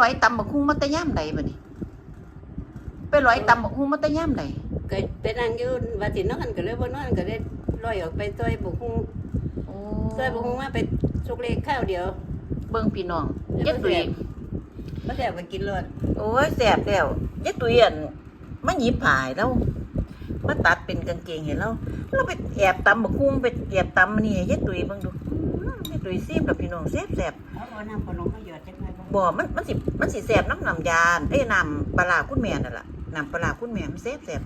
ร้อยตำบักฮุ้งมาแตะย่ามใดบ่นี่ไปร้อยตำบักฮุ้งมาแตะย่ามใดก็ไปนั่งอยู่ว่าสินอนก็เลยบ่นอนก็เลยลอยออกไปซอยบุกฮุงโอ้ซอยบุกฮุงมาไปสุกเลขข้าวเดียวเบิ่งพี่น้องเย็ดตุยบ่แซ่บก็กินรสโอ้ยแสบแล้วเย็ดตุยอันมันหยิบผายแล้วมาตัดเป็นกางเกงเห็นแล้วเราไปแอบตำบักฮุ้งไปแอบตำอันนี่ให้เย็ดตุยเบิ่งดูอื้อเย็ด ตุยซีมกับพี่น้องแซ่บแซ่บเอาบ่น้ำพอลงมาหยอดจักหน่อยบ่บ่มันมันสิมันสิแซ่บน้ำน้ำยาเอ้ยน้ำปลาร้าคุณแม่นั่นล่ะน้ำปลาร้าคุณแม่มันแซ่บแซ่บ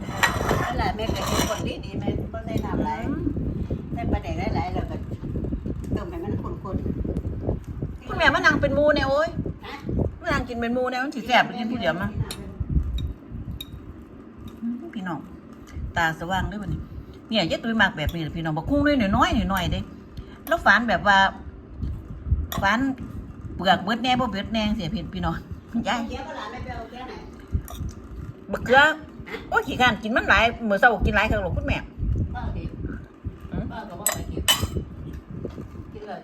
นั่นแหละแม่ก็กินคนดีดีแม่บ่ใส่น้ำหลายใส่ปลาแดกหลายๆแล้วก็ต้มให้มันข้นๆคุณแม่มานั่งเป็นหมูแน่โอ้ยฮะมานั่งกินเป็นหมูแน่มันสิแซ่บกินผู้เดียวมาอื้อพี่น้องตาสว่างด้อบัดนี้เนี่ยยายตุ้ยมักแบบนี้พี่น้องบ่คุ้งน้อยหน้อยๆน้อยๆเด้แล้วฝานแบบว่า ฝานเปลือกเบิดแน่บ่เบิดแน่จังซี่พี่พี่น้องยายเดี๋ยวก็หลานไม่ไปเอาแก้ไหนบักเกลือโอ้ยขี้ข้านกินมันหลายมื้อเช้ากินหลายครั้งหรอกคุณแม่ป้าดิป้าก็บอกไปกินกินเลย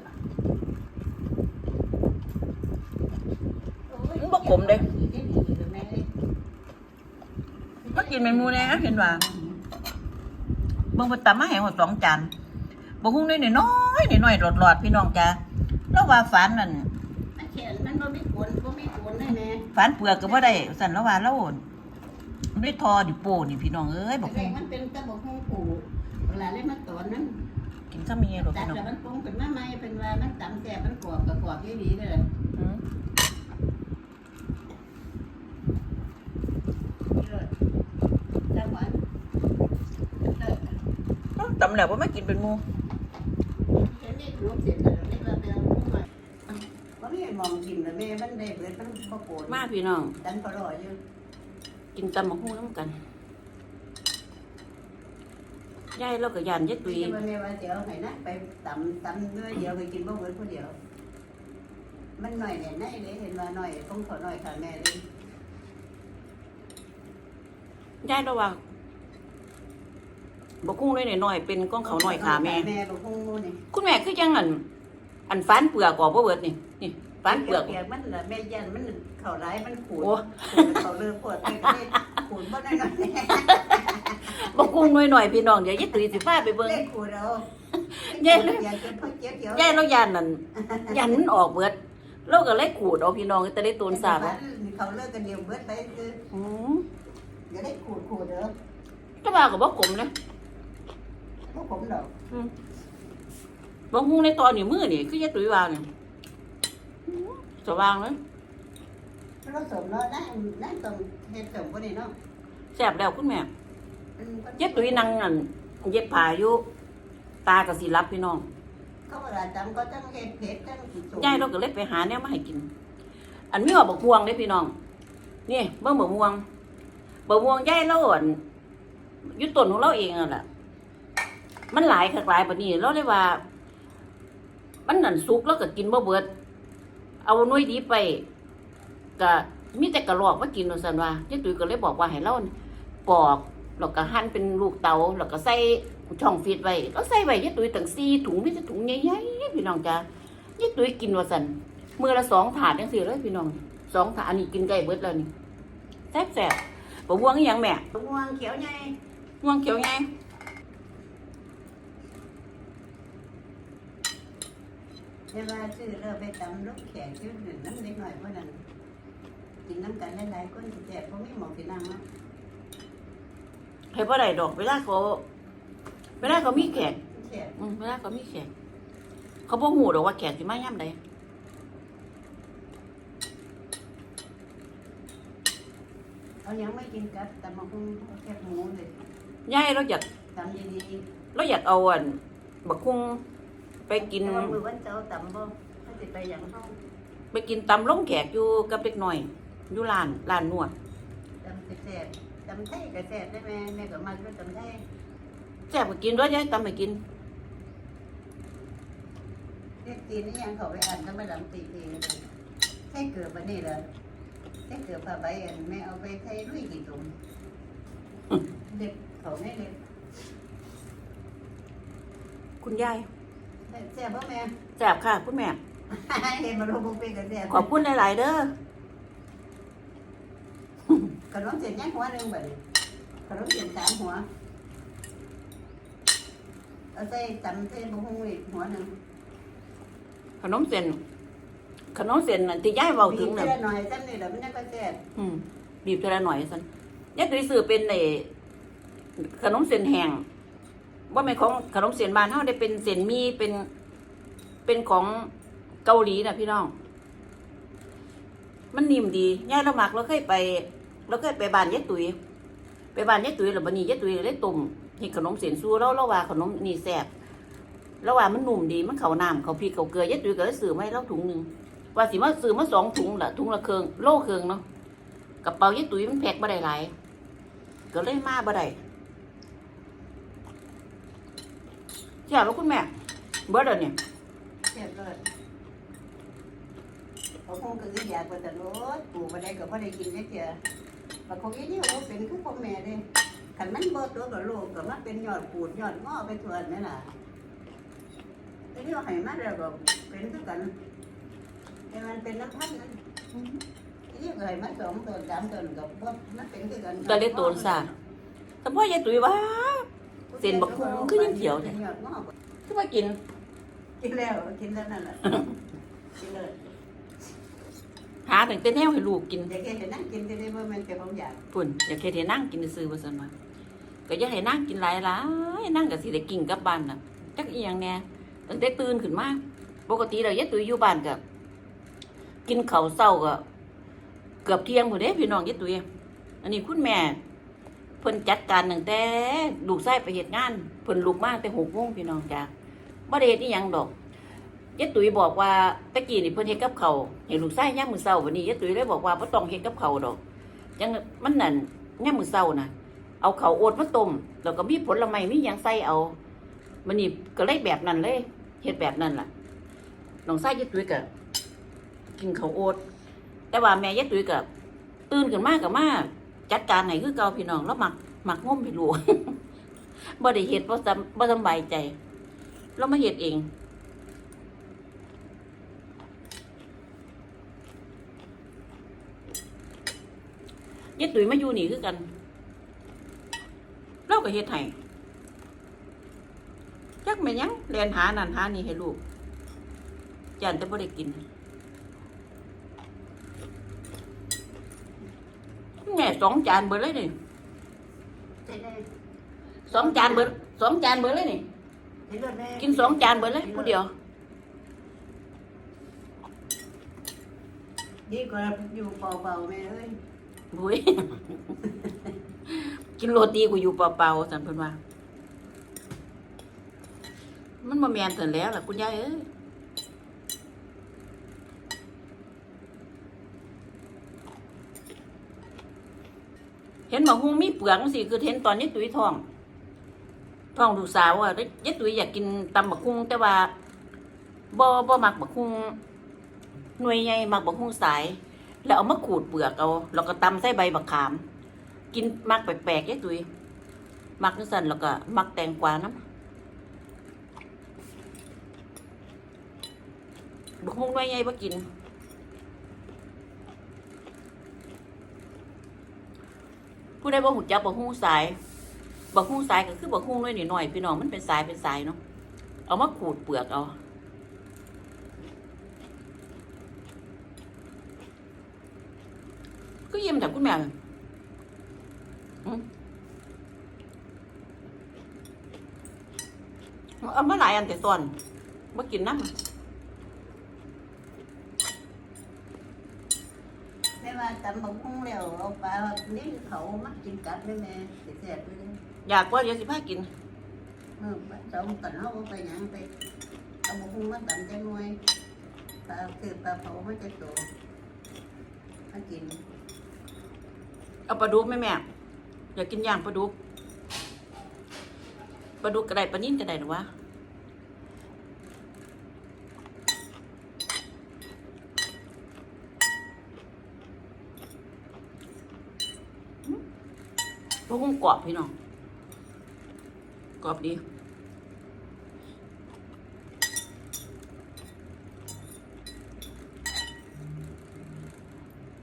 มันบ่ขมเด้มากินเป็นหมูแน่เห็นว่าเบิ่งไปตำมาให้หมดสองจานบ่คุ้งน้อยน้อยๆน้อยๆหลอดๆพี่น้องจ้า แล้วว่าฝานนั่นมันเขียนมันบ่มีขนบ่มีขนได้แน่ฝานเปลือกก็บ่ได้สั่นแล้วว่าแล้วมันได้ทอดิโป้นี่พี่น้องเอ้ยบ่แต่คุ้งมันเป็นตะบกฮู้ปู่เวลาเล่นมาตอนนั้นกินซะมีหรอกตัดพี่น้องแล้วมันปรุงเป็นมาใหม่เป็นว่ามันตำแซ่บมันกรอบก็กรอบดีๆเด้ออืมนี่เลยจังหวะเด้อตำแล้วบ่มากินเป็นหมู่เดี๋ยวนี้ลูกเสร็จแล้วเด็กเราไปเอาลูกมา บ่มีมองกินแล้วแม่มันได้เบิดมันบ่โกรธมาพี่น้อง ดันพอรออยู่กินตำบักหุ่งนํกันยายเราก็ย่านยายตุยที่ว่าแม่ว่าเดี๋ยวให้นะไปตำตำด้วยเดียวไปกินบ่เบิดผู้เดียว มันหน่อยแน่ไหนเลยเห็นว่าหน่อยต้องขอหน่อยค่ะแม่เลยยายเราว่าบ่คุ้งน้อยน้อยๆเป็นก้องเขาวน้อยขาแม่ แม่บ่คงมูนี่คุณแม่คือจังอันอันฟานเปลือกออกบ่เบิดนี่ นี่ฟานเปลือก เปียกมันละแม่ยันมันเข้าร้ายมันขูดโอ้ ขูดเขาเลือปวดไปก็เลยขูดบ่ได้หน่อยบ่กุ้งน้อยๆพี่น้องเดี๋ยวยายตุยสิพาไปเบิ่ง เล่นขูดเอาเย้อยากจะพ่อเจ็บเดี๋ยวยายเราย่านนั่นยันมันออกเบิดเราก็เลยขูดเอาพี่น้องแต่ได้ตูนสาบเขาเลิกกันเดียวเบิดไปคืออืมอย่าได้ขูดขูดเด้อแต่ว่าก็บ่กลมนะพวกผมดอกบ่ฮู้ในตอนนี้มือนี่คือยายตุยว่านี่อืม สว่างเลยเราสมเนาะนั่งนั่งตรงเฮ็ดสมบ่นี่เนาะแซ่บแล้วคุณแม่ยายตุยนั่งอันเย็บผ้าอยู่ตาก็สิรับพี่น้องเขาเวลาจำก็จังเฮ็ดเผ็ดจังสิสมยายเราก็เลยไปหาแนวมาให้กิน อันมีว่าบักม่วงเด้พี่น้อง นี่เบิ่งบักม่วงบักม่วงยายเราอั่นอยู่ต้นของเราเองนั่นแหละมันหลายคักหลายปานนี้เราเลยว่า มันนั่นสุกแล้วก็กินบ่เบิด เอาหน่วยดีไปก็มีแต่กระรอกมากินว่าซั่นว่ายายตุ้ยก็เลยบอกว่าให้เราปอกแล้วก็หั่นเป็นลูกเต๋าแล้วก็ใส่ช่องฟีดไว้แล้วใส่ไว้ยายตุ้ยตั้ง4ถุงมีแต่ถุงใหญ่ๆพี่น้องจ้ายายตุ้ยกินว่าซั่นมื้อละสองถาดจังซี่เลยพี่น้องสองถาดอันนี้กินใกล้เบิดแล้วนี่แซ่บๆบ่ม่วงอีหยังแม่ม่วงเขียวใหญ่ม่วงเขียวไง เวลาซื้อเราไปตำลูกแขกชื่อหนึ่งน้ำเล็กหน่อยเพราะนั้นกินน้ำกันหลายๆคนสิแจกบ่มีหมองสินั่งเนาะให้บ่ได้ดอกเวลาเขาเวลาเขามีแขกแจกอืมเวลาเขามีแขก เขาบ่ฮู้ดอกว่าแขกสิมายามใดเอายังไม่กินกับตำมะฮุ่งเอาแค่หมูเลยยายเราอยากตำดีเราอยากเอาอันบักคุ้ง ไปๆกิน แต่ว่ามือวันเจ้าตำบ่เขาสิไปอย่างเฮาไปกินตำล้มแขกอยู่กับเด็กน้อยอยู่ร้านร้านนวดตำสิแซ่บตำไทยก็แซ่บได้แม่แม่ก็มักด้วยตำไทยแซ่บก็กินด้วยยายตำให้กิน เรียกจีนนี่ยังเขาไปอ่านทำไมลำตีเองเลยใช่เกือบบันนี้เหรอใช่เกือบผ้าใบอันแม่เอาไปไทยลุยกี่ตุ่มเด็กเขาไม่เด็ก คุณยาย แซ่บป่ะแม่แซ่บค่ะคุณแม่ เห็นมาลงบุฟเฟ่ต์กันแซ่บขอบคุณหลายๆเด้อ ขนมเส้นยังหัวหนึ่งแบบนี้ขนมเส้นสามหัว เอาใส่ตำใส่บุ้งอีกหัวหนึ่งขนมเส้นขนมเส้นนั่นที่ยายเว้าถึงบีน่ะบเท่าหน่อยซ้ำนี่แหละมันยังก็แซ่บอืมบีบเท่าละหน่อยซั่นยายตุ้ยซื้อเป็นไอ้ขนมเส้นแห้ง ว่าแม่นของขนมเส้นบานเฮาได้เป็นเส้นมีเป็นเป็นของเกาหลีนะพี่น้อง มันนิ่มดียายเราหมักเราเคยไปเราเคยไปบานยายตุยไปบานยายตุยแล้วบัดนี้ยายตุยเลยต้มเฮ็ดขนมเส้นสู้เราเราว่าขนมนี่แซ่บเราว่ามันนุ่มดีมันเขาน้ำเขาพริกเขาเกลือยายตุยก็เลยซื้อมาให้เราถุงหนึ่งว่าสิมาซื้อมาสองถุงละถุงละเครื่องโลเครื่องเนาะกระเป๋ายายตุยมันแพ็คบ่ได้หลายก็เลยมาบ่ได้ เจ้าแล้วคุณแม่ เบิดแล้วเนี่ยแซ่บเลยเขาคงก็คืออยากว่าแต่รถปู่มาได้ก็บ่ได้กินได้เจอแต่ของยี่นี่โอ้เป็นคือพ่อแม่เด้ขันมันเบิดตัวกับลูกก็มาเป็นยอดปูดยอดงอไปทวนนี่ล่ะไอ้นี่เอาให้มาแล้วก็เป็นคือกันแต่มันเป็นน้ำพันนั้นไอ้นี่ก็ให้มาสองตัวสามตัวก็บ่มันเป็นคือกันก็เลยโตนซะแต่พ่อยายตุ้ยว่า เส้นบักหุ่งคือยังเขียวเนี่ยป็นยอดงอคือว่ากิน กินแล้วกินแล้วนั่นแหละกินเลยหาแต่งแต่แนวให้ลูกกินอยากกินแต่นั่งกินจะได้ว่ามันจะของอยากปุ่นอยากเฮ็ดให้นั่งกินซื่อๆว่าซั่นว่าก็อยากให้นั่งกินหลายๆนั่งก็สิได้กินกลับบ้านน่ะจักอีหยังแหน่ตั้งแต่ตื่นขึ้นมาปกติแล้วยายตุ้ยอยู่บ้านก็กินข้าวเช้าก็เกือบเที่ยงพุ่นเด้พี่น้องยายตุ้ยอันนี้คุณแม่ เพิ่นจัดการตั้งแต่ลูกชายไปเฮ็ดงานเพิ่นลุกมาตั้งแต่6โมงพี่น้องจ้าบ่ได้เฮ็ดอีหยังดอกยายตุ้ยบอกว่าตะกี้นี่เพิ่นเฮ็ดกับเขาวให้ลูกชายยามมื้อเช้าวันนี้ยายตุ้ยเลยบอกว่าบ่ต้องเฮ็ดกับเขาดอกจังมันนั่นย่ามมือเศร้านะเอาเขาโอดมาต้มแล้วก็มีผลไม้มีหยังใส่เอามันนี่ก็เลยแบบนั้นเลยเฮ็ดแบบนั้นล่ะน้องไส้ยายตุ้ยก็กินเขาโอดแต่ว่าแม่ยายตุ้ยก็ตื่นขึ้นมาก็มา จัดการให้คือเก่าพี่น้องแล้วหมักหมักงมให้ลูกบ่ได้เฮ็ดบ่สบ่สบายใจ เรามาเฮ็ดเองยายตุ๋ยมาอยู่นี่คือกัน เราก็เฮ็ดให้จักแม่ยังเรียนหานั่นหานี่ให้ลูกยันแต่บ่ได้กิน แม่สองจานเบิดเลยนี่สองจานเบิดสองจานเบิดเลยนี่ใช่ได้แม่กินสองจานเบิดเลยผู้เดียว ดีกว่าอยู่เบาๆแม่เอ้ยบุ้ย กินโรตีกูอยู่เปล่าๆสันเพิ่นว่า มันบ่แมนเถินแล้วล่ะคุณยายเอ้ย เห็นบอกฮูมีเปลือกสิคือเห็นตอนนี้ตุ้ยท้องท้องลูสาวอะยายตุ้ยอยากกินตำบักฮุงแต่ว่าบ่บ่มักบักฮุงหน่วยใหญ่มักบักฮุงสาย แล้วเอามาขูดเปลือกเอาแล้วก็ตำใส่ใบบักขาม กินมักแปลกๆยายตุ้ยมักจังซั่นแล้วก็มักแตงกวาน้ำบักฮุงหน่วยใหญ่บ่กิน ผู้ใดบ่หูจักบักฮู้สายบักฮู้สายก็คือบักฮู้น้อยหน่อยๆพี่น้องมันเป็นสายเป็นสายเนาะเอามาขูดเปลือกเอาก็เยี่ยมจากคุณแม่เอามาหลายอันแต่ตอนมากินน้ำ แม่ว่า ตำบักหุ่งแล้วเอาปลานี่เขามักกินกัดด้วยแม่แซ่บๆด้วยอยากว่าเดี๋ยวสิพากินเออสองกันเฮาไปหยังไปเอาบักหุ่งมาตำจังหน่อยปลาคือปลาเผามันจะโตมากินเอาปลาดุกไหมแม่อยากกินย่างปลาดุกปลาดุกกระไดปลานิ่นกระไดหรือวะ พวกกุ้งกรอบพี่น้องกรอบดี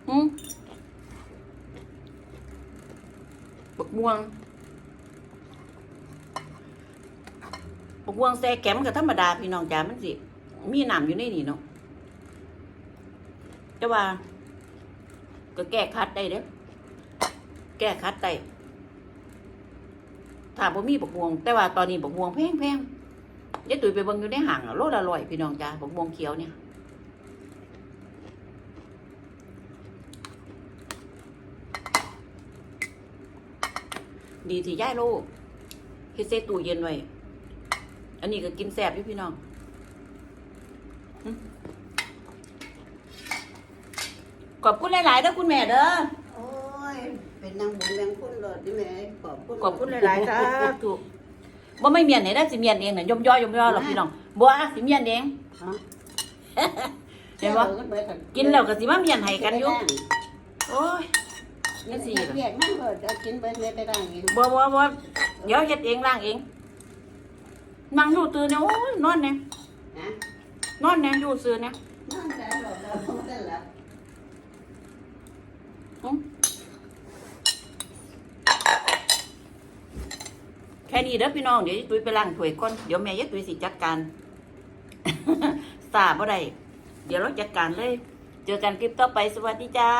อืมม่วงบักม่วงแซ่แก้มก็ธรรมดาพี่น้องจ๋ามันสิ มีน้ำอยู่ในนี่เนาะแต่ว่า ก็แก้คัดได้เด้อแก้คัดได้ ถ้าบ่มีบักม่วง แต่ว่าตอนนี้บักม่วงแพงแพงยายตุ๋ยไปเบิ่งอยู่ในห้างอะโลละร้อยพี่น้องจ๋าบักม่วงเขียวเนี่ยดีที่ย่ายโลกเฮ็ดเซตู้เย็นไว้ อันนี้ก็กินแซ่บอยู่พี่น้องขอบคุณหลาย ๆ เด้อคุณแม่เด้อ นนางบุญนางคุณโลดนี่แม่ขอบคุณขอบคุณหลายๆจ้าถูกบ่ไม่เมียนไหนได้สิเมียนเองน่ะย่อมย่อยย่อมย่อหรอกพี่น้องบ่อะสิเมียนเองฮะเห็นบ่กินแล้วก็สิมาเมียนให้กันอยู่โอ้ยนี่สิเรียกนั่งเถอะจะกินเบิดเลยไปได้อีกบ่บ่บ่เดี๋ยวเฮ็ดเองล้างเองนั่งอยู่ตื่นเนี่ยโอ้ยนอนเนี่ยนะนอนเนี่ยอยู่ซื่อเนี่ยนั่งแต่หลบเราคงจะหลับ แค่นี้เด้อพี่น้องเดี๋ยวยายตุ้ยไปล้างถ้วยก่อนเดี๋ยวแม่ยายตุ้ยสิจัดการสาบ่ได้เดี๋ยวเราจัดการเลย เจอกันคลิปต่อไปสวัสดีจ้า